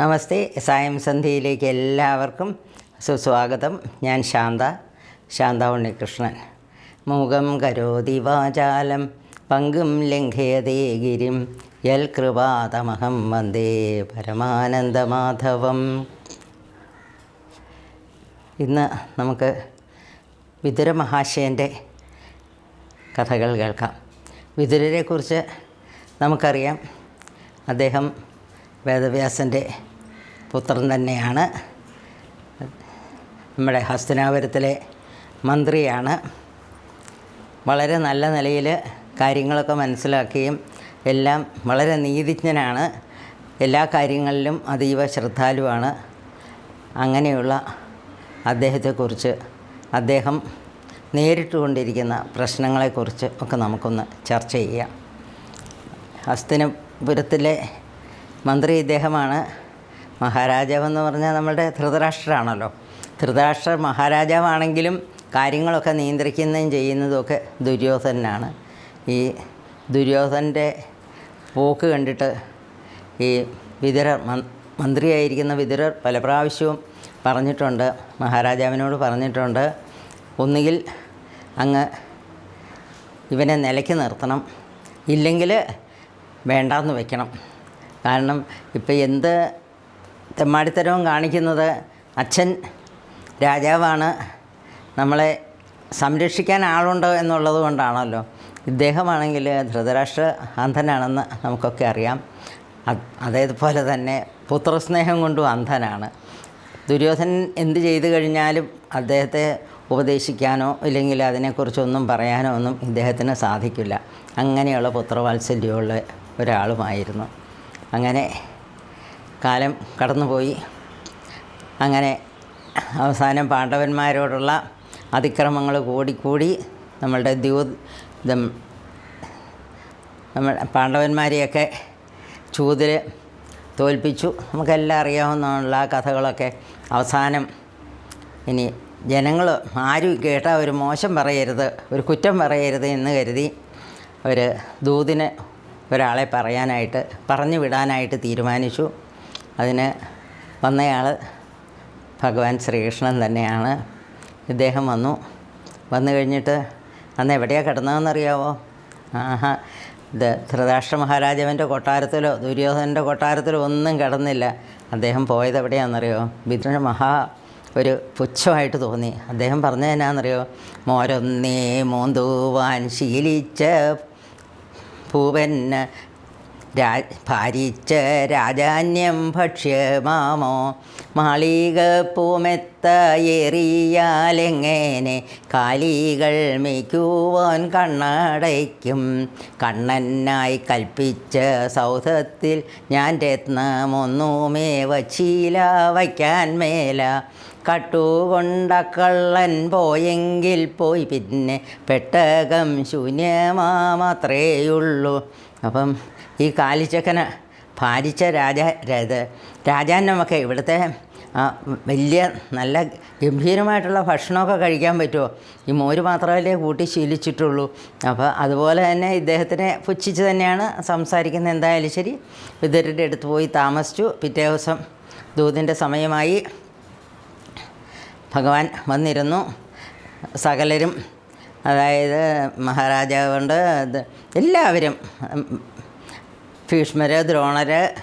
നമസ്തേ. സായം സന്ധ്യയിലേക്ക് എല്ലാവർക്കും സുസ്വാഗതം. ഞാൻ ശാന്ത ശാന്ത ഉണ്ണികൃഷ്ണൻ. മുഖം കരോതി വാചാലം പങ്കും ലംഘയതേ ഗിരിം യൽ കൃപാതമഹം വന്ദേ പരമാനന്ദ മാധവം ഇന്ന് നമുക്ക് വിതുര മഹാശയന്റെ കഥകൾ കേൾക്കാം. വിതുരരെക്കുറിച്ച് നമുക്കറിയാം. അദ്ദേഹം വേദവ്യാസന്റെ പുത്രൻ തന്നെയാണ്. നമ്മുടെ ഹസ്തനാപുരത്തിലെ മന്ത്രിയാണ്. വളരെ നല്ല നിലയിൽ കാര്യങ്ങളൊക്കെ മനസ്സിലാക്കുകയും എല്ലാം വളരെ നീതിജ്ഞനാണ്. എല്ലാ കാര്യങ്ങളിലും അതീവ ശ്രദ്ധാലുവാണ്. അങ്ങനെയുള്ള അദ്ദേഹത്തെക്കുറിച്ച് അദ്ദേഹം നേരിട്ടുകൊണ്ടിരിക്കുന്ന പ്രശ്നങ്ങളെക്കുറിച്ച് ഒക്കെ നമുക്കൊന്ന് ചർച്ച ചെയ്യാം. ഹസ്തിനപുരത്തിലെ മന്ത്രി ഇദ്ദേഹമാണ്. മഹാരാജാവെന്ന് പറഞ്ഞാൽ നമ്മുടെ ധൃതരാഷ്ട്രമാണല്ലോ ധൃതരാഷ്ട്ര മഹാരാജാവാണെങ്കിലും കാര്യങ്ങളൊക്കെ നിയന്ത്രിക്കുന്നതും ചെയ്യുന്നതുമൊക്കെ ദുര്യോധനാണ് ഈ ദുര്യോധന്റെ പോക്ക് കണ്ടിട്ട് ഈ വിതുരർ മന്ത്രിയായിരിക്കുന്ന വിതുരർ പല പ്രാവശ്യവും പറഞ്ഞിട്ടുണ്ട് മഹാരാജാവിനോട് പറഞ്ഞിട്ടുണ്ട് ഒന്നുകിൽ അങ്ങ് ഇവനെ നിലയ്ക്ക് നിർത്തണം ഇല്ലെങ്കിൽ വേണ്ടാന്ന് വയ്ക്കണം കാരണം ഇപ്പം എന്ത് തെമ്മാടിത്തരവും കാണിക്കുന്നത് അച്ഛൻ രാജാവാണ്. നമ്മളെ സംരക്ഷിക്കാൻ ആളുണ്ട് എന്നുള്ളത് കൊണ്ടാണല്ലോ. ഇദ്ദേഹമാണെങ്കിൽ ധൃതരാഷ്ട്ര അന്ധനാണെന്ന് നമുക്കൊക്കെ അറിയാം. അതേപോലെ തന്നെ പുത്രസ്നേഹം കൊണ്ടും അന്ധനാണ്. ദുര്യോധനൻ എന്ത് ചെയ്തു കഴിഞ്ഞാലും അദ്ദേഹത്തെ ഉപദേശിക്കാനോ ഇല്ലെങ്കിൽ അതിനെക്കുറിച്ചൊന്നും പറയാനോ ഒന്നും ഇദ്ദേഹത്തിന് സാധിക്കില്ല. അങ്ങനെയുള്ള പുത്രവാത്സല്യമുള്ള ഒരാളുമായിരുന്നു. അങ്ങനെ കാലം കടന്നുപോയി. അങ്ങനെ അവസാനം പാണ്ഡവന്മാരോടുള്ള അതിക്രമങ്ങൾ കൂടിക്കൂടി നമ്മളുടെ ദ്യൂ നമ്മൾ പാണ്ഡവന്മാരെയൊക്കെ ചൂതിൽ തോൽപ്പിച്ചു. നമുക്കെല്ലാം അറിയാവുന്നുള്ള ആ കഥകളൊക്കെ അവസാനം ഇനി ജനങ്ങൾ ആരും കേട്ടാൽ ഒരു മോശം പറയരുത് ഒരു കുറ്റം പറയരുത് എന്ന് കരുതി ഒരു ദൂതിന് ഒരാളെ പറയാനായിട്ട് പറഞ്ഞു വിടാനായിട്ട് തീരുമാനിച്ചു. അതിന് വന്നയാൾ ഭഗവാൻ ശ്രീകൃഷ്ണൻ തന്നെയാണ്. ഇദ്ദേഹം വന്നു. വന്നു കഴിഞ്ഞിട്ട് അന്ന് എവിടെയാണ് കിടന്നതെന്നറിയാവോ? ആഹാ ഇത് ധൃതാഷ്ട്ര മഹാരാജാവിന്റെ കൊട്ടാരത്തിലോ ദുര്യോധനന്റെ കൊട്ടാരത്തിലോ ഒന്നും കിടന്നില്ല. അദ്ദേഹം പോയത് എവിടെയാണെന്നറിയോ? വിതുര മഹാ ഒരു പുച്ഛമായിട്ട് തോന്നി. അദ്ദേഹം പറഞ്ഞതിനാണെന്നറിയോ മോരൊന്നേ മോന്തുവാൻ ശീലിച്ച രാ ഭാരിച്ച രാജാന്യം ഭക്ഷ്യമാമോ മാളിക പൂമെത്തയേറിയാലെങ്ങനെ കാലികൾ മിക്കുവാൻ കണ്ണടയ്ക്കും. കണ്ണനായി കൽപ്പിച്ച സൗധത്തിൽ ഞാൻ രത്നമൊന്നുമേ വച്ചീല വയ്ക്കാൻ മേല. കട്ടുകൊണ്ട കള്ളൻ പോയെങ്കിൽ പോയി പിന്നെ പെട്ടകം ശൂന്യമാത്രേയുള്ളൂ അപ്പം ഈ കാലിച്ചക്കന് ഭാരിച്ച രാജ ഇത് രാജാന്നമൊക്കെ ഇവിടുത്തെ വലിയ നല്ല ഗംഭീരമായിട്ടുള്ള ഭക്ഷണമൊക്കെ കഴിക്കാൻ പറ്റുമോ? ഈ മോര് മാത്രമല്ലേ കൂട്ടി ശീലിച്ചിട്ടുള്ളൂ. അപ്പോൾ അതുപോലെ തന്നെ ഇദ്ദേഹത്തിനെ പുച്ഛിച്ച് തന്നെയാണ് സംസാരിക്കുന്നത്. എന്തായാലും ശരി വിദരുടെ അടുത്ത് പോയി താമസിച്ചു. പിറ്റേ ദിവസം ദൂതിന്റെ സമയമായി ഭഗവാൻ വന്നിരുന്നു. സകലരും അതായത് മഹാരാജാവുണ്ട് എല്ലാവരും ഭീഷ്മര് ദ്രോണര്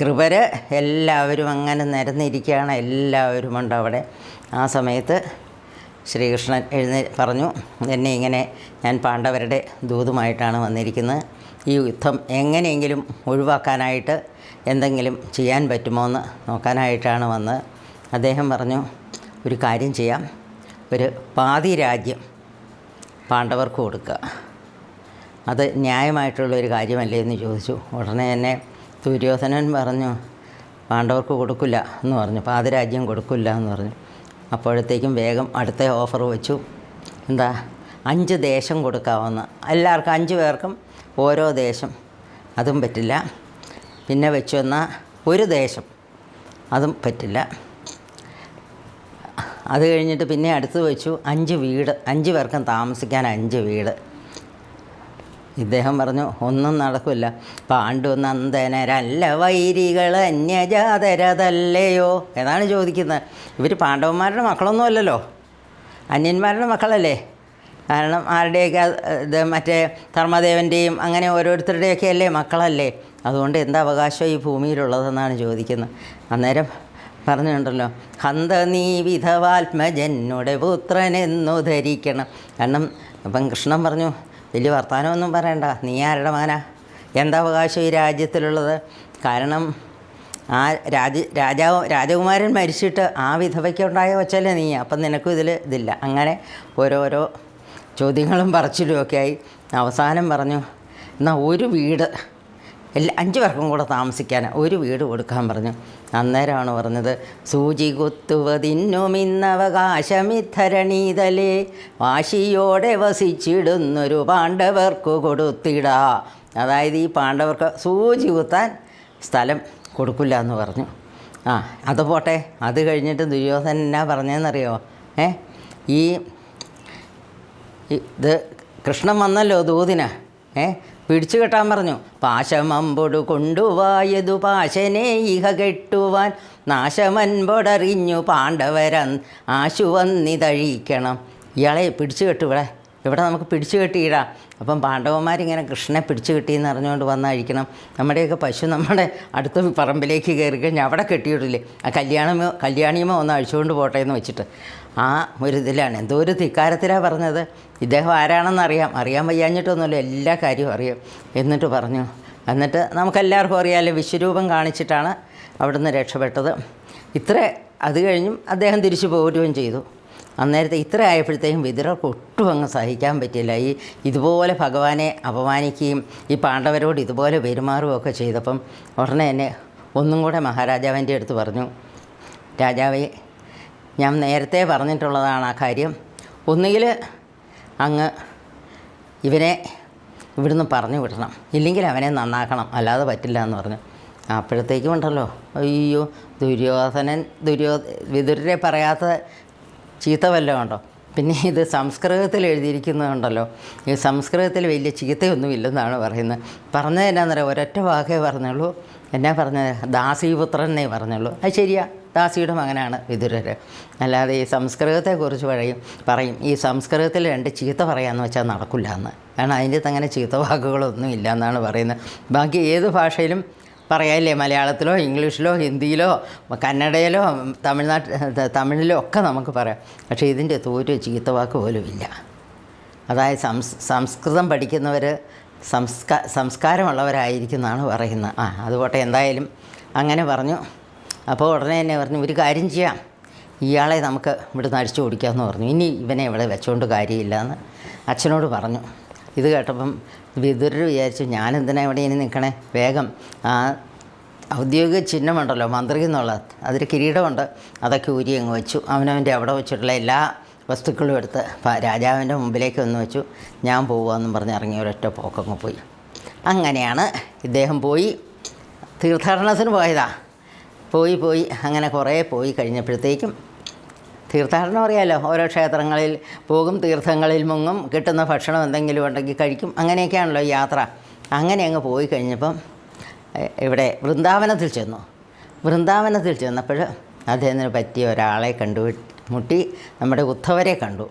കൃപര് എല്ലാവരും അങ്ങനെ നിരന്നിരിക്കുകയാണ്. എല്ലാവരും ഉണ്ട് അവിടെ. ആ സമയത്ത് ശ്രീകൃഷ്ണൻ എഴുന്നേ പറഞ്ഞു എന്നെ ഇങ്ങനെ ഞാൻ പാണ്ഡവരുടെ ദൂതുമായിട്ടാണ് വന്നിരിക്കുന്നത്. ഈ യുദ്ധം എങ്ങനെയെങ്കിലും ഒഴിവാക്കാനായിട്ട് എന്തെങ്കിലും ചെയ്യാൻ പറ്റുമോ എന്ന് നോക്കാനായിട്ടാണ് വന്നത്. അദ്ദേഹം പറഞ്ഞു ഒരു കാര്യം ചെയ്യാം. ഒരു പാതി രാജ്യം പാണ്ഡവർക്ക് കൊടുക്കുക. അത് ന്യായമായിട്ടുള്ള ഒരു കാര്യമല്ലേ എന്ന് ചോദിച്ചു. ഉടനെ തന്നെ ദുര്യോധനൻ പറഞ്ഞു പാണ്ഡവർക്ക് കൊടുക്കില്ല എന്ന് പറഞ്ഞു. പാതിരാജ്യം കൊടുക്കില്ല എന്ന് പറഞ്ഞു. അപ്പോഴത്തേക്കും വേഗം അടുത്ത ഓഫർ വെച്ചു. എന്താ അഞ്ച് ദേശം കൊടുക്കാവുന്ന. എല്ലാവർക്കും അഞ്ച് പേർക്കും ഓരോ ദേശം. അതും പറ്റില്ല. പിന്നെ വെച്ചു എന്നാൽ ഒരു ദേശം. അതും പറ്റില്ല. അത് കഴിഞ്ഞിട്ട് പിന്നെ അടുത്ത് വെച്ചു അഞ്ച് വീട്. അഞ്ച് പേർക്കും താമസിക്കാൻ അഞ്ച് വീട്. ഇദ്ദേഹം പറഞ്ഞു ഒന്നും നടക്കില്ല പാണ്ഡു നന്ദനരല്ല വൈരികൾ അന്യജാതരതല്ലയോ? എന്നാണ് ചോദിക്കുന്നത്. ഇവർ പാണ്ഡവന്മാരുടെ മക്കളൊന്നുമല്ലല്ലോ. അന്യന്മാരുടെ മക്കളല്ലേ? കാരണം ആരുടെയൊക്കെ ഇത് മറ്റേ ധർമ്മദേവന്റെയും അങ്ങനെ ഓരോരുത്തരുടെയൊക്കെ അല്ലേ മക്കളല്ലേ? അതുകൊണ്ട് എന്താ അവകാശം ഈ ഭൂമിയിലുള്ളതെന്നാണ് ചോദിക്കുന്നത്. അന്നേരം പറഞ്ഞിട്ടുണ്ടല്ലോ ഹന്ത നീ വിധവാത്മജനുടെ പുത്രനെന്നു ധരിക്കണം. കാരണം അപ്പം കൃഷ്ണൻ പറഞ്ഞു വലിയ വർത്തമാനമൊന്നും പറയണ്ട. നീ ആരുടെ മകനാ? എന്താ അവകാശം ഈ രാജ്യത്തിലുള്ളത്? കാരണം ആ രാജ രാജാവ് രാജകുമാരൻ മരിച്ചിട്ട് ആ വിധവയ്ക്കുണ്ടായ വച്ചല്ലേ നീ. അപ്പം നിനക്കും ഇതിൽ ഇതില്ല. അങ്ങനെ ഓരോരോ ചോദ്യങ്ങളും പറച്ചിലും ഒക്കെ ആയി അവസാനം പറഞ്ഞു എന്നാൽ ഒരു വീട് എല്ലാ അഞ്ച് പേർക്കും കൂടെ താമസിക്കാൻ ഒരു വീട് കൊടുക്കാൻ പറഞ്ഞു. അന്നേരമാണ് പറഞ്ഞത് സൂചി കുത്തുവതിന്നുമിന്നവകാശമിദ്ധരണീതലേ വാശിയോടെ വസിച്ചിടുന്നൊരു പാണ്ഡവർക്കു കൊടുത്തിടാ. അതായത് ഈ പാണ്ഡവർക്ക് സൂചി കുത്താൻ സ്ഥലം കൊടുക്കില്ല എന്ന് പറഞ്ഞു. ആ അത് പോട്ടെ. അത് കഴിഞ്ഞിട്ട് ദുര്യോധനൻ എന്നാ പറഞ്ഞതെന്നറിയോ ഏ? ഈ ഇത് കൃഷ്ണൻ വന്നല്ലോ ദൂതിന്. ഏ? പിടിച്ചു കെട്ടാൻ പറഞ്ഞു. പാശമമ്പൊടു കൊണ്ടുവായതു പാശനെ ഇഹ കെട്ടുവാൻ നാശമൻപൊടറിഞ്ഞു പാണ്ഡവരൻ ആശുവന്നിതഴിക്കണം ഇയാളെ പിടിച്ചു കെട്ടു ഇവിടെ. ഇവിടെ നമുക്ക് പിടിച്ചു കെട്ടിയിടാം. അപ്പം പാണ്ഡവന്മാരിങ്ങനെ കൃഷ്ണനെ പിടിച്ചു കെട്ടിയെന്ന് അറിഞ്ഞുകൊണ്ട് വന്നഴിക്കണം നമ്മുടെയൊക്കെ പശു നമ്മുടെ അടുത്ത പറമ്പിലേക്ക് കയറി കഴിഞ്ഞാൽ അവിടെ കെട്ടിയിടില്ലേ? ആ കല്യാണമോ കല്യാണിയമോ ഒന്ന് അഴിച്ചുകൊണ്ട് പോട്ടെ എന്ന് വെച്ചിട്ട്. ആ ഒരു ഇതിലാണ്. എന്തോ ഒരു ധിക്കാരത്തിലാണ് പറഞ്ഞത്. ഇദ്ദേഹം ആരാണെന്ന് അറിയാം. അറിയാൻ വയ്യാഞ്ഞിട്ടൊന്നുമില്ല. എല്ലാ കാര്യവും അറിയാം. എന്നിട്ട് പറഞ്ഞു. എന്നിട്ട് നമുക്കെല്ലാവർക്കും അറിയാമല്ലോ വിശ്വരൂപം കാണിച്ചിട്ടാണ് അവിടുന്ന് രക്ഷപ്പെട്ടത്. ഇത്ര അത് കഴിഞ്ഞും അദ്ദേഹം തിരിച്ചു പോരുകയും ചെയ്തു. അന്നേരത്തെ ഇത്ര ആയപ്പോഴത്തേക്കും വിതുരർക്ക് ഒട്ടും അങ്ങ് സഹിക്കാൻ പറ്റില്ല. ഈ ഇതുപോലെ ഭഗവാനെ അപമാനിക്കുകയും ഈ പാണ്ഡവരോട് ഇതുപോലെ പെരുമാറുകയൊക്കെ ചെയ്തപ്പം ഉടനെ തന്നെ ഒന്നും കൂടെ മഹാരാജാവിന്റെ അടുത്ത് പറഞ്ഞു. രാജാവേ ഞാൻ നേരത്തെ പറഞ്ഞിട്ടുള്ളതാണ് ആ കാര്യം. ഒന്നുകിൽ അങ്ങ് ഇവനെ ഇവിടുന്ന് പറഞ്ഞു വിടണം. ഇല്ലെങ്കിൽ അവനെ നന്നാക്കണം. അല്ലാതെ പറ്റില്ല എന്ന് പറഞ്ഞു. അപ്പോഴത്തേക്കും ഉണ്ടല്ലോ. അയ്യോ ദുര്യോധനൻ ദുര്യോ വിതുരരെ പറയാത്ത ചീത്ത വല്ലതും ഉണ്ടോ? പിന്നെ ഇത് സംസ്കൃതത്തിൽ എഴുതിയിരിക്കുന്നതുണ്ടല്ലോ. ഈ സംസ്കൃതത്തിൽ വലിയ ചീത്തയൊന്നുമില്ലെന്നാണ് പറയുന്നത്. പറഞ്ഞത് എന്നാന്നറിയാം? ഒരൊറ്റ വാക്കേ പറഞ്ഞുള്ളൂ. എന്നാ പറഞ്ഞത്? ദാസീപുത്രൻ എന്നേ പറഞ്ഞുള്ളൂ. അത് ശരിയാ. ദാസിയുടെ മകനാണ് വിതുരർ അല്ലാതെ ഈ സംസ്കൃതത്തെക്കുറിച്ച് പറയും പറയും ഈ സംസ്കൃതത്തിൽ രണ്ട് ചീത്ത പറയാമെന്ന് വെച്ചാൽ നടക്കില്ല എന്ന് കാരണം അതിന്റെ അകത്ത് അങ്ങനെ ചീത്ത വാക്കുകളൊന്നും ഇല്ല എന്നാണ് പറയുന്നത്. ബാക്കി ഏത് ഭാഷയിലും പറയാല്ലേ മലയാളത്തിലോ ഇംഗ്ലീഷിലോ ഹിന്ദിയിലോ കന്നഡയിലോ തമിഴ്നാട്ട് തമിഴിലോ ഒക്കെ നമുക്ക് പറയാം. പക്ഷേ ഇതിന്റെ തോറ്റ ചീത്ത വാക്ക് പോലും ഇല്ല. അതായത് സംസ് സംസ്കൃതം പഠിക്കുന്നവർ സംസ്കാ സംസ്കാരമുള്ളവരായിരിക്കും എന്നാണ് പറയുന്നത്. ആ അതുപോട്ടെ എന്തായാലും അങ്ങനെ പറഞ്ഞു. അപ്പോൾ ഉടനെ തന്നെ പറഞ്ഞു ഒരു കാര്യം ചെയ്യാം. ഇയാളെ നമുക്ക് ഇവിടുന്ന് അടിച്ചു ഓടിക്കാമെന്ന് പറഞ്ഞു. ഇനി ഇവനെ ഇവിടെ വെച്ചുകൊണ്ട് കാര്യമില്ല എന്ന് അച്ഛനോട് പറഞ്ഞു. ഇത് കേട്ടപ്പം വിതുരർ വിചാരിച്ചു ഞാനെന്തിനാ ഇവിടെ ഇനി നിൽക്കണേ? വേഗം. ആ ഔദ്യോഗിക ചിഹ്നമുണ്ടല്ലോ മന്ത്രി എന്നുള്ളത് അതിൽ കിരീടമുണ്ട്. അതൊക്കെ ഊരി അങ്ങ് വെച്ചു. അവനവന്റെ അവിടെ വെച്ചിട്ടുള്ള എല്ലാ വസ്തുക്കളും എടുത്ത് രാജാവിന്റെ മുമ്പിലേക്ക് വന്ന് വെച്ചു. ഞാൻ പോവാമെന്നും പറഞ്ഞ് ഇറങ്ങി ഒരൊറ്റ പോക്കങ്ങ് പോയി. അങ്ങനെയാണ് ഇദ്ദേഹം പോയി. തീർത്ഥാടനത്തിന് പോയതാ. പോയി പോയി. അങ്ങനെ കുറേ പോയി കഴിഞ്ഞപ്പോഴത്തേക്കും തീർത്ഥാടനം അറിയാമല്ലോ ഓരോ ക്ഷേത്രങ്ങളിൽ പോകും തീർത്ഥങ്ങളിൽ മുങ്ങും കിട്ടുന്ന ഭക്ഷണം എന്തെങ്കിലും ഉണ്ടെങ്കിൽ കഴിക്കും. അങ്ങനെയൊക്കെയാണല്ലോ യാത്ര. അങ്ങനെ അങ്ങ് പോയി കഴിഞ്ഞപ്പം ഇവിടെ വൃന്ദാവനത്തിൽ ചെന്നു. വൃന്ദാവനത്തിൽ ചെന്നപ്പോൾ അദ്ദേഹത്തിന് പറ്റിയ ഒരാളെ കണ്ടു. മുട്ടി നമ്മുടെ ഉദ്ധവരെ കണ്ടു.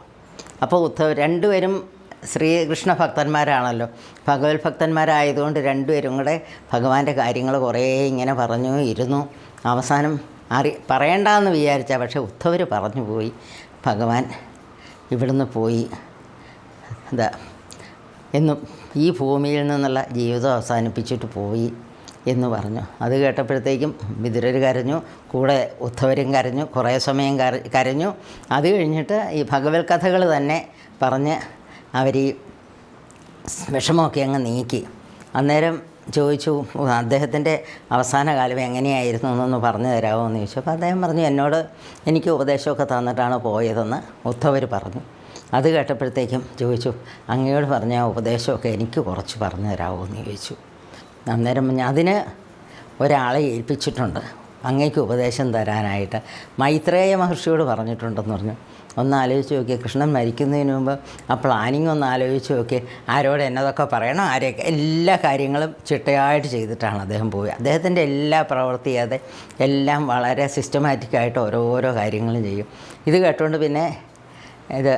അപ്പോൾ ഉദ്ധവ് രണ്ടുപേരും ശ്രീകൃഷ്ണ ഭക്തന്മാരാണല്ലോ. ഭഗവത് ഭക്തന്മാരായതുകൊണ്ട് രണ്ടുപേരും കൂടെ ഭഗവാന്റെ കാര്യങ്ങൾ കുറേ ഇങ്ങനെ പറഞ്ഞു ഇരുന്നു. അവസാനം അറി പറയണ്ടെന്ന് വിചാരിച്ച പക്ഷേ ഉദ്ധവർ പറഞ്ഞു പോയി. ഭഗവാൻ ഇവിടുന്ന് പോയി. എന്താ എന്നും ഈ ഭൂമിയിൽ നിന്നുള്ള ജീവിതം അവസാനിപ്പിച്ചിട്ട് പോയി എന്ന് പറഞ്ഞു. അത് കേട്ടപ്പോഴത്തേക്കും വിതുരർ കരഞ്ഞു കൂടെ ഉദ്ധവരും കരഞ്ഞു കുറേ സമയം കര കരഞ്ഞു. അത് കഴിഞ്ഞിട്ട് ഈ ഭഗവത് കഥകൾ തന്നെ പറഞ്ഞ് അവർ ഈ വിഷമമൊക്കെ അങ്ങ് നീക്കി. അന്നേരം ചോദിച്ചു അദ്ദേഹത്തിന്റെ അവസാന കാലം എങ്ങനെയായിരുന്നു എന്നൊന്ന് പറഞ്ഞു തരാമോ എന്ന് ചോദിച്ചു. അപ്പോൾ അദ്ദേഹം പറഞ്ഞു എന്നോട് എനിക്ക് ഉപദേശമൊക്കെ തന്നിട്ടാണ് പോയതെന്ന് ഉദ്ധവർ പറഞ്ഞു. അത് കേട്ടപ്പോഴത്തേക്കും ചോദിച്ചു അങ്ങയോട് പറഞ്ഞ ഉപദേശമൊക്കെ എനിക്ക് കുറച്ച് പറഞ്ഞു തരാമോ എന്ന് ചോദിച്ചു. അന്നേരം അതിന് ഒരാളെ ഏൽപ്പിച്ചിട്ടുണ്ട്. അങ്ങേക്ക് ഉപദേശം തരാനായിട്ട് മൈത്രേയ മഹർഷിയോട് പറഞ്ഞിട്ടുണ്ടെന്ന് പറഞ്ഞു. ഒന്ന് ആലോചിച്ച് നോക്കിയേ കൃഷ്ണൻ മരിക്കുന്നതിന് മുമ്പ് ആ പ്ലാനിങ് ഒന്ന് ആലോചിച്ച് നോക്കിയേ ആരോട് എന്നതൊക്കെ പറയണം ആരെയൊക്കെ എല്ലാ കാര്യങ്ങളും ചിട്ടയായിട്ട് ചെയ്തിട്ടാണ് അദ്ദേഹം പോയി അദ്ദേഹത്തിന്റെ എല്ലാ പ്രവൃത്തി അതെ എല്ലാം വളരെ സിസ്റ്റമാറ്റിക്കായിട്ട് ഓരോരോ കാര്യങ്ങളും ചെയ്യും. ഇത് കേട്ടുകൊണ്ട് പിന്നെ ഇത്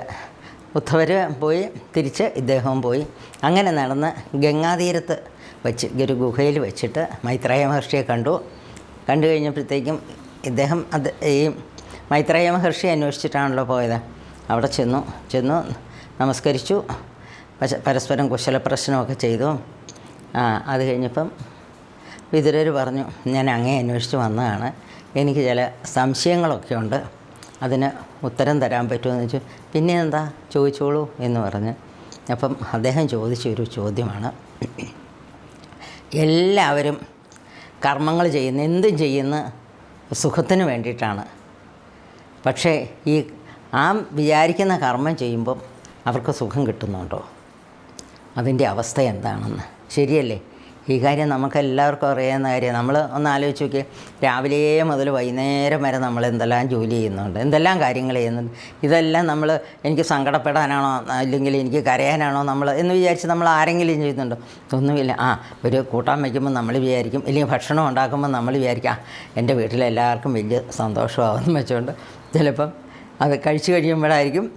ഉദ്ധവർ പോയി തിരിച്ച് ഇദ്ദേഹവും പോയി. അങ്ങനെ നടന്ന് ഗംഗാതീരത്ത് വെച്ച് ഒരു ഗുഹയിൽ വെച്ചിട്ട് മൈത്രേയ മഹർഷിയെ കണ്ടു. കണ്ടു കഴിഞ്ഞപ്പോഴത്തേക്കും ഇദ്ദേഹം അത് ഈ മൈത്രേയ മഹർഷി അന്വേഷിച്ചിട്ടാണല്ലോ പോയത്. അവിടെ ചെന്നു ചെന്നു നമസ്കരിച്ചു പരസ്പരം കുശല പ്രശ്നമൊക്കെ ചെയ്തു. ആ അത് കഴിഞ്ഞപ്പം വിതുരർ പറഞ്ഞു ഞാൻ അങ്ങേ അന്വേഷിച്ച് വന്നതാണ്. എനിക്ക് ചില സംശയങ്ങളൊക്കെ ഉണ്ട്. അതിന് ഉത്തരം തരാൻ പറ്റുമെന്ന് വെച്ചു പിന്നെ എന്താ ചോദിച്ചോളൂ എന്ന് പറഞ്ഞ്. അപ്പം അദ്ദേഹം ചോദിച്ച ഒരു ചോദ്യമാണ്. എല്ലാവരും കർമ്മങ്ങൾ ചെയ്യുന്ന എന്തും ചെയ്യുന്ന സുഖത്തിന് വേണ്ടിയിട്ടാണ്. പക്ഷേ ഈ ആ വിചാരിക്കുന്ന കർമ്മം ചെയ്യുമ്പം അവർക്ക് സുഖം കിട്ടുന്നുണ്ടോ? അതിന്റെ അവസ്ഥ എന്താണെന്ന്. ശരിയല്ലേ? ഈ കാര്യം നമുക്കെല്ലാവർക്കും അറിയാവുന്ന കാര്യം. നമ്മൾ ഒന്ന് ആലോചിച്ച് നോക്കിയേ. രാവിലെ മുതൽ വൈകുന്നേരം വരെ നമ്മൾ എന്തെല്ലാം ജോലി ചെയ്യുന്നുണ്ട് എന്തെല്ലാം കാര്യങ്ങൾ ചെയ്യുന്നുണ്ട്. ഇതെല്ലാം നമ്മൾ എനിക്ക് സങ്കടപ്പെടാനാണോ അല്ലെങ്കിൽ എനിക്ക് കരയാനാണോ നമ്മൾ എന്ന് വിചാരിച്ച് നമ്മൾ ആരെങ്കിലും ചെയ്യുന്നുണ്ടോ. ഒന്നുമില്ല. ആ ഒരു കൂട്ടാൻ വയ്ക്കുമ്പോൾ നമ്മൾ വിചാരിക്കും അല്ലെങ്കിൽ ഭക്ഷണം ഉണ്ടാക്കുമ്പോൾ നമ്മൾ വിചാരിക്കും ആ എന്റെ വീട്ടിലെല്ലാവർക്കും വലിയ സന്തോഷമാകുമെന്ന് വെച്ചുകൊണ്ട് ചിലപ്പം അത് കഴിച്ചു കഴിയുമ്പോഴായിരിക്കും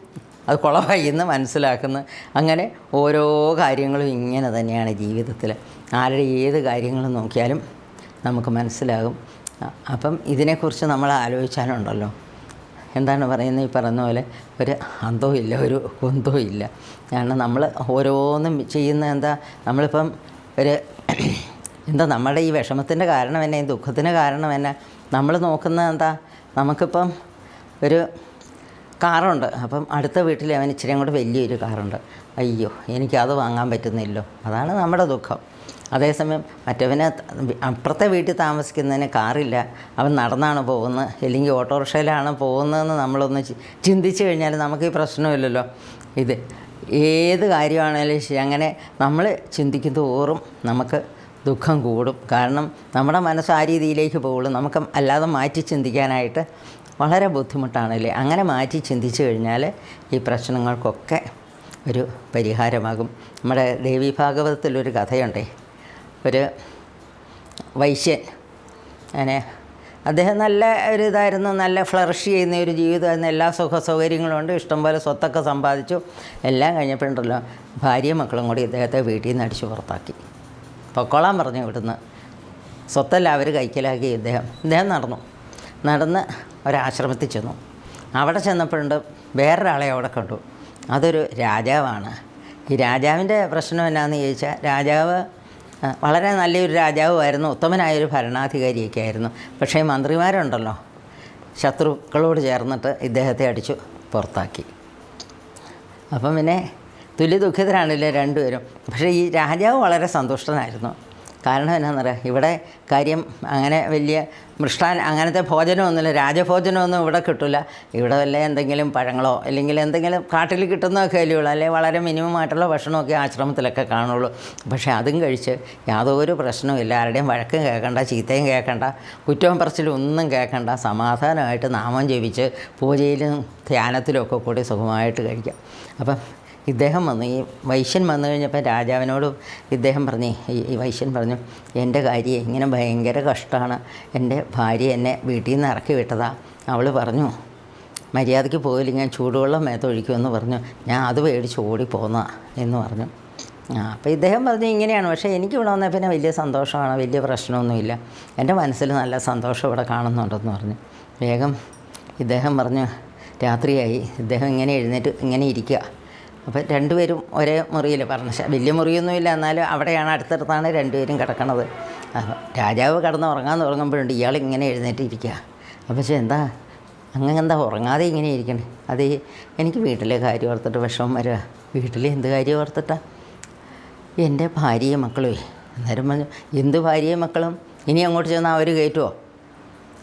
അത് കുളമായി എന്ന് മനസ്സിലാക്കുന്ന അങ്ങനെ ഓരോ കാര്യങ്ങളും ഇങ്ങനെ തന്നെയാണ് ജീവിതത്തിൽ ആരുടെ ഏത് കാര്യങ്ങളും നോക്കിയാലും നമുക്ക് മനസ്സിലാകും. അപ്പം ഇതിനെക്കുറിച്ച് നമ്മൾ ആലോചിച്ചാലുണ്ടല്ലോ. എന്താണ് പറയുന്നത്? ഈ പറഞ്ഞ പോലെ ഒരു അന്തവും ഇല്ല ഒരു കുന്തവും ഇല്ല. കാരണം നമ്മൾ ഓരോന്നും ചെയ്യുന്ന എന്താ? നമ്മളിപ്പം ഒരു എന്താ? നമ്മുടെ ഈ വിഷമത്തിന്റെ കാരണം തന്നെ ഈ കാരണം തന്നെ നമ്മൾ നോക്കുന്ന എന്താ? നമുക്കിപ്പം ഒരു കാറുണ്ട്. അപ്പം അടുത്ത വീട്ടിൽ അവൻ ഇച്ചിരി കൂടെ വലിയൊരു കാറുണ്ട്. അയ്യോ എനിക്കത് വാങ്ങാൻ പറ്റുന്നില്ലോ. അതാണ് നമ്മുടെ ദുഃഖം. അതേസമയം മറ്റവന് അപ്പുറത്തെ വീട്ടിൽ താമസിക്കുന്നതിന് കാറില്ല. അവൻ നടന്നാണ് പോകുന്നത്. അല്ലെങ്കിൽ ഓട്ടോറിക്ഷയിലാണ് പോകുന്നതെന്ന് നമ്മളൊന്ന് ചിന്തിച്ചു കഴിഞ്ഞാൽ നമുക്ക് ഈ പ്രശ്നമില്ലല്ലോ. ഇത് ഏത് കാര്യമാണേലും ശരി. അങ്ങനെ നമ്മൾ ചിന്തിക്കും തോറും നമുക്ക് ദുഃഖം കൂടും. കാരണം നമ്മുടെ മനസ്സ് ആ രീതിയിലേക്ക് പോകുള്ളൂ. നമുക്ക് അല്ലാതെ മാറ്റി ചിന്തിക്കാനായിട്ട് വളരെ ബുദ്ധിമുട്ടാണല്ലേ? അങ്ങനെ മാറ്റി ചിന്തിച്ചു കഴിഞ്ഞാൽ ഈ പ്രശ്നങ്ങൾക്കൊക്കെ ഒരു പരിഹാരമാകും. നമ്മുടെ ദേവി ഭാഗവതത്തിലൊരു കഥയുണ്ടേ. ഒരു വൈശ്യൻ അങ്ങനെ അദ്ദേഹം നല്ല ഒരു ഇതായിരുന്നു നല്ല ഫ്ലറിഷ് ചെയ്യുന്ന ഒരു ജീവിതമായിരുന്നു എല്ലാ സുഖ സൗകര്യങ്ങളും ഉണ്ട് ഇഷ്ടംപോലെ സ്വത്തൊക്കെ സമ്പാദിച്ചു എല്ലാം കഴിഞ്ഞപ്പോഴുണ്ടല്ലോ ഭാര്യയും മക്കളും കൂടി ഇദ്ദേഹത്തെ വീട്ടിൽ നിന്ന് അടിച്ചു പുറത്താക്കി. പൊക്കോളാൻ പറഞ്ഞു ഇവിടുന്ന്. സ്വത്തെല്ലാം അവർ കൈക്കലാക്കി ഇദ്ദേഹം. ഇദ്ദേഹം നടന്നു. നടന്ന് ഒരാശ്രമത്തിൽ ചെന്നു. അവിടെ ചെന്നപ്പോഴുണ്ട് വേറൊരാളെ അവിടെ കണ്ടു. അതൊരു രാജാവാണ്. ഈ രാജാവിന്റെ പ്രശ്നം എന്നാന്ന് ചോദിച്ചാൽ രാജാവ് വളരെ നല്ലൊരു രാജാവുമായിരുന്നു. ഉത്തമനായൊരു ഭരണാധികാരിയൊക്കെ ആയിരുന്നു. പക്ഷേ മന്ത്രിമാരുണ്ടല്ലോ. ശത്രുക്കളോട് ചേർന്നിട്ട് ഇദ്ദേഹത്തെ അടിച്ചു പുറത്താക്കി. അപ്പം പിന്നെ തുല്യ ദുഃഖിതരാണല്ലേ രണ്ടുപേരും. പക്ഷേ ഈ രാജാവ് വളരെ സന്തുഷ്ടനായിരുന്നു. കാരണം എന്നാന്ന് പറയാം ഇവിടെ കാര്യം അങ്ങനെ വലിയ മൃഷ്ടാൻ അങ്ങനത്തെ ഭോജനമൊന്നുമില്ല. രാജഭോജനമൊന്നും ഇവിടെ കിട്ടില്ല ഇവിടെ വല്ല എന്തെങ്കിലും പഴങ്ങളോ അല്ലെങ്കിൽ എന്തെങ്കിലും കാട്ടിൽ കിട്ടുന്നതൊക്കെ അല്ലേ അല്ലെങ്കിൽ വളരെ മിനിമം ആയിട്ടുള്ള ഭക്ഷണമൊക്കെ ആശ്രമത്തിലൊക്കെ കാണുള്ളൂ. പക്ഷേ അതും കഴിച്ച് യാതൊരു പ്രശ്നവുമില്ല. ആരുടെയും വഴക്കും കേൾക്കണ്ട ചീത്തയും കേൾക്കണ്ട കുറ്റവും പറച്ചിലും ഒന്നും കേൾക്കണ്ട. സമാധാനമായിട്ട് നാമം ജപിച്ച് പൂജയിലും ധ്യാനത്തിലും ഒക്കെ കൂടി സുഖമായിട്ട് കഴിക്കാം. അപ്പം ഇദ്ദേഹം വന്നു ഈ വൈശ്യൻ വന്നു കഴിഞ്ഞപ്പോൾ രാജാവിനോട് ഇദ്ദേഹം പറഞ്ഞു ഈ വൈശ്യൻ പറഞ്ഞു എന്റെ കാര്യം ഇങ്ങനെ ഭയങ്കര കഷ്ടമാണ്. എന്റെ ഭാര്യ എന്നെ വീട്ടിൽ നിന്ന് ഇറക്കി വിട്ടതാ. അവൾ പറഞ്ഞു മര്യാദയ്ക്ക് പോയില്ല ഞാൻ ചൂടുവെള്ളം മേത്തൊഴിക്കുമെന്ന് പറഞ്ഞു. ഞാൻ അത് മേടിച്ച് ഓടി പോന്നാ എന്ന് പറഞ്ഞു. ആ അപ്പോൾ ഇദ്ദേഹം പറഞ്ഞു ഇങ്ങനെയാണ്. പക്ഷേ എനിക്ക് ഇവിടെ വന്നാൽ പിന്നെ വലിയ സന്തോഷമാണ്. വലിയ പ്രശ്നമൊന്നുമില്ല. എന്റെ മനസ്സിൽ നല്ല സന്തോഷം ഇവിടെ കാണുന്നുണ്ടെന്ന് പറഞ്ഞു. വേഗം ഇദ്ദേഹം പറഞ്ഞു രാത്രിയായി. ഇദ്ദേഹം ഇങ്ങനെ എഴുന്നേറ്റ് ഇങ്ങനെ ഇരിക്കുക. അപ്പം രണ്ടുപേരും ഒരേ മുറിയിൽ പറഞ്ഞ. വലിയ മുറിയൊന്നുമില്ല. എന്നാലും അവിടെയാണ് അടുത്തടുത്താണ് രണ്ടുപേരും കിടക്കണത്. രാജാവ് കിടന്ന് ഉറങ്ങാൻ തുടങ്ങുമ്പോഴുണ്ട് ഇയാൾ ഇങ്ങനെ എഴുന്നേറ്റ് ഇരിക്കുക അപ്പം പക്ഷേ എന്താ? അങ്ങനെ എന്താ ഉറങ്ങാതെ ഇങ്ങനെ ഇരിക്കണേ? അത് എനിക്ക് വീട്ടിലെ കാര്യം ഓർത്തിട്ട് വിഷമം വരിക വീട്ടിലെ എന്ത് കാര്യം ഓർത്തിട്ടാ? എന്റെ ഭാര്യയും മക്കളുമേ അന്നേരം പറഞ്ഞു എന്ത് ഭാര്യയും മക്കളും? ഇനി അങ്ങോട്ട് ചെന്നാൽ അവർ കയറ്റുമോ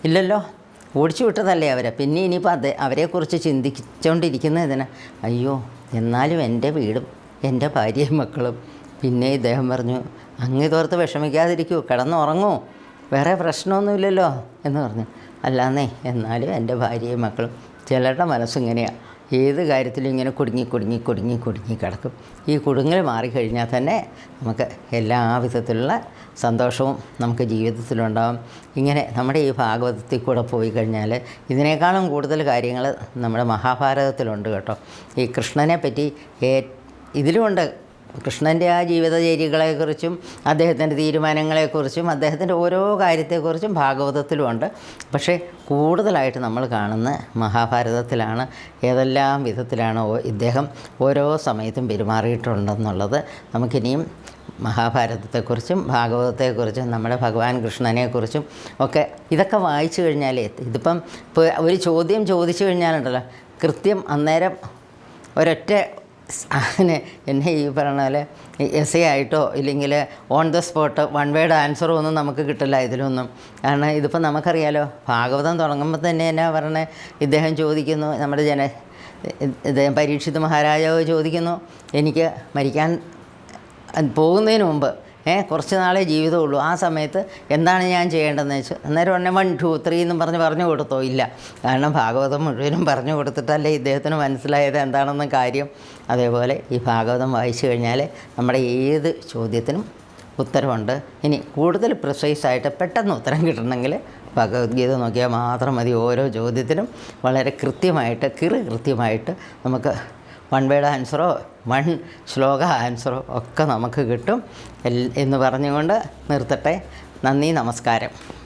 ഇല്ലല്ലോ. ഓടിച്ചു വിട്ടതല്ലേ അവരെ. പിന്നെ ഇനിയിപ്പോൾ അത് അവരെക്കുറിച്ച് ചിന്തിച്ചുകൊണ്ടിരിക്കുന്ന ഇതിനെ അയ്യോ എന്നാലും എന്റെ വീടും എന്റെ ഭാര്യയും മക്കളും പിന്നെ ഇദ്ദേഹം പറഞ്ഞു അങ്ങ് തോർത്ത് വിഷമിക്കാതിരിക്കൂ കിടന്നുറങ്ങൂ വേറെ പ്രശ്നമൊന്നുമില്ലല്ലോ എന്ന് പറഞ്ഞു. അല്ലാന്നേ എന്നാലും എന്റെ ഭാര്യയും മക്കളും ചിലരുടെ മനസ്സിങ്ങനെയാണ് ഏത് കാര്യത്തിലും ഇങ്ങനെ കുടുങ്ങി കുടുങ്ങി കുടുങ്ങി കുടുങ്ങി കിടക്കും. ഈ കുടുങ്ങൽ മാറിക്കഴിഞ്ഞാൽ തന്നെ നമുക്ക് എല്ലാ വിധത്തിലുള്ള സന്തോഷവും നമുക്ക് ജീവിതത്തിലുണ്ടാകും ഇങ്ങനെ നമ്മുടെ ഈ ഭാഗവതത്തിൽ കൂടെ പോയി കഴിഞ്ഞാൽ ഇതിനേക്കാളും കൂടുതൽ കാര്യങ്ങൾ നമ്മുടെ മഹാഭാരതത്തിലുണ്ട് കേട്ടോ. ഈ കൃഷ്ണനെ പറ്റി ഇതിലുമുണ്ട് കൃഷ്ണന്റെ ആ ജീവിതചര്യകളെക്കുറിച്ചും അദ്ദേഹത്തിന്റെ തീരുമാനങ്ങളെക്കുറിച്ചും അദ്ദേഹത്തിന്റെ ഓരോ കാര്യത്തെക്കുറിച്ചും ഭാഗവതത്തിലുമുണ്ട്. പക്ഷേ കൂടുതലായിട്ട് നമ്മൾ കാണുന്ന മഹാഭാരതത്തിലാണ് ഏതെല്ലാം വിധത്തിലാണ് ഇദ്ദേഹം ഓരോ സമയത്തും പെരുമാറിയിട്ടുണ്ടെന്നുള്ളത്. നമുക്കിനിയും മഹാഭാരതത്തെക്കുറിച്ചും ഭാഗവതത്തെക്കുറിച്ചും നമ്മുടെ ഭഗവാൻ കൃഷ്ണനെക്കുറിച്ചും ഒക്കെ ഇതൊക്കെ വായിച്ചു കഴിഞ്ഞാലേ ഇതിപ്പം ഒരു ചോദ്യം ചോദിച്ചു കഴിഞ്ഞാലുണ്ടല്ലോ കൃത്യം അന്നേരം ഒരൊറ്റ അതിന് എന്നെ ഈ പറഞ്ഞ പോലെ എസ് എ ആയിട്ടോ ഇല്ലെങ്കിൽ on the spot one word ആൻസറോ ഒന്നും നമുക്ക് കിട്ടില്ല ഇതിലൊന്നും. കാരണം ഇതിപ്പോൾ നമുക്കറിയാലോ ഭാഗവതം തുടങ്ങുമ്പോൾ തന്നെ എന്നാ പറഞ്ഞത് ഇദ്ദേഹം ചോദിക്കുന്നു നമ്മുടെ ജന ഇദ്ദേഹം പരീക്ഷിത് മഹാരാജാവ് ചോദിക്കുന്നു എനിക്ക് മരിക്കാൻ പോകുന്നതിന് മുമ്പ് കുറച്ച് നാളേ ജീവിതമുള്ളൂ. ആ സമയത്ത് എന്താണ് ഞാൻ ചെയ്യേണ്ടതെന്ന് വെച്ചു അന്നേരം ഉടനെ വൺ ടു ത്രീ എന്നും പറഞ്ഞ് പറഞ്ഞു കൊടുത്തോ? ഇല്ല. കാരണം ഭാഗവതം മുഴുവനും പറഞ്ഞു കൊടുത്തിട്ടല്ലേ ഇദ്ദേഹത്തിന് മനസ്സിലായത് എന്താണെന്ന് കാര്യം. അതേപോലെ ഈ ഭാഗവതം വായിച്ചു കഴിഞ്ഞാൽ നമ്മുടെ ഏത് ചോദ്യത്തിനും ഉത്തരമുണ്ട് ഇനി കൂടുതൽ പ്രിസൈസ് ആയിട്ട് പെട്ടെന്ന് ഉത്തരം കിട്ടണമെങ്കിൽ ഭഗവത്ഗീത നോക്കിയാൽ മാത്രം മതി. ഓരോ ചോദ്യത്തിനും വളരെ കൃത്യമായിട്ട് കിറ് കൃത്യമായിട്ട് നമുക്ക് വൺ വേഡ് ആൻസറോ വൺ ശ്ലോക ആൻസറോ ഒക്കെ നമുക്ക് കിട്ടും. എന്ന് പറഞ്ഞുകൊണ്ട് നിർത്തട്ടെ. നന്ദി നമസ്കാരം.